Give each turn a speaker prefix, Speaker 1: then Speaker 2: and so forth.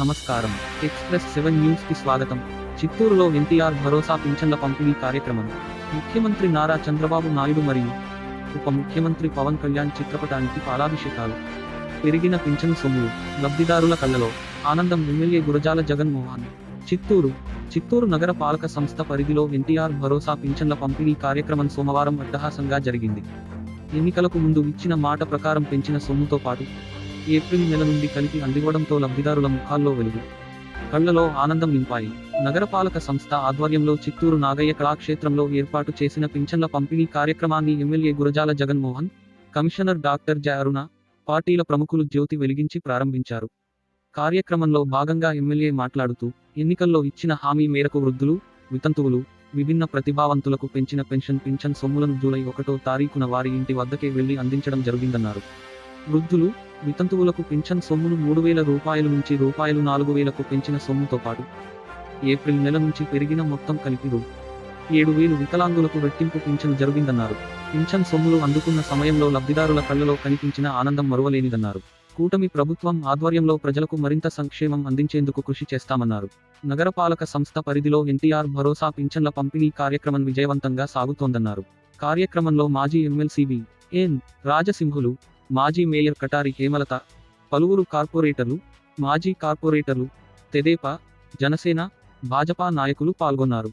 Speaker 1: నమస్కారం. Express seven న్యూస్కి స్వాగతం. చిత్తూరులో ఎన్టీఆర్ భరోసా పింఛన్ల పంపిణీ కార్యక్రమం. ముఖ్యమంత్రి నారా చంద్రబాబు నాయుడు మరియు ఉప ముఖ్యమంత్రి పవన్ కళ్యాణ్ చిత్రపటానికి పాలాభిషేకాలు. పెరిగిన పింఛను సొమ్ములు లబ్ధిదారుల కళ్ళలో ఆనందం ఎమ్మెల్యే గురజాల జగన్మోహన్ చిత్తూరు చిత్తూరు నగర పాలక సంస్థ పరిధిలో ఎన్టీఆర్ భరోసా పింఛన్ల పంపిణీ కార్యక్రమం సోమవారం అట్టహాసంగా జరిగింది. ఎన్నికలకు ముందు ఇచ్చిన మాట ప్రకారం పెంచిన సొమ్ముతో పాటు ఏప్రిల్ నెల నుండి కలిపి అందివ్వడంతో లబ్ధిదారుల ముఖాల్లో వెలుగు. కళ్ళలో ఆనందం నింపాయి. నగరపాలక సంస్థ ఆధ్వర్యంలో చిత్తూరు నాగయ్య కళాక్షేత్రంలో ఏర్పాటు చేసిన పింఛన్ల పంపిణీ కార్యక్రమాన్ని MLA Gurajala Jaganmohan commissioner doctor జ అరుణ పార్టీల ప్రముఖులు జ్యోతి వెలిగించి ప్రారంభించారు. కార్యక్రమంలో భాగంగా ఎమ్మెల్యే మాట్లాడుతూ ఎన్నికల్లో ఇచ్చిన హామీ మేరకు వృద్ధులు వితంతువులు విభిన్న ప్రతిభావంతులకు పెంచిన పెన్షన్ పింఛన్ సొమ్ములను జూలై ఒకటో తారీఖున వారి ఇంటి వద్దకే వెళ్ళి అందించడం జరిగిందన్నారు. వృద్ధులు వితంతువులకు పింఛన్ సొమ్మును మూడు వేల రూపాయల నుంచి రూపాయలు నాలుగు వేలకు పెంచిన సొమ్ముతో పాటు ఏప్రిల్ నెల నుంచి పెరిగిన మొత్తం కలిపి రూ ఏడు వేలు వికలాంగులకు రెట్టింపు పింఛన్ జరిగిందన్నారు. పింఛన్ సొమ్ములు అందుకున్న సమయంలో లబ్ధిదారుల కళ్ళలో కనిపించిన ఆనందం మరువలేనిదన్నారు. కూటమి ప్రభుత్వం ఆధ్వర్యంలో ప్రజలకు మరింత సంక్షేమం అందించేందుకు కృషి చేస్తామన్నారు. నగరపాలక సంస్థ పరిధిలో ఎన్టీఆర్ భరోసా పింఛన్ల పంపిణీ కార్యక్రమం విజయవంతంగా సాగుతోందన్నారు. కార్యక్రమంలో మాజీ ఎమ్మెల్సీ బి ఎన్. రాజసింహులు మాజీ మేయర్ కటారి హేమలత పలువురు కార్పొరేటర్లు మాజీ కార్పొరేటర్లు తెదేపా జనసేన భాజపా నాయకులు పాల్గొన్నారు.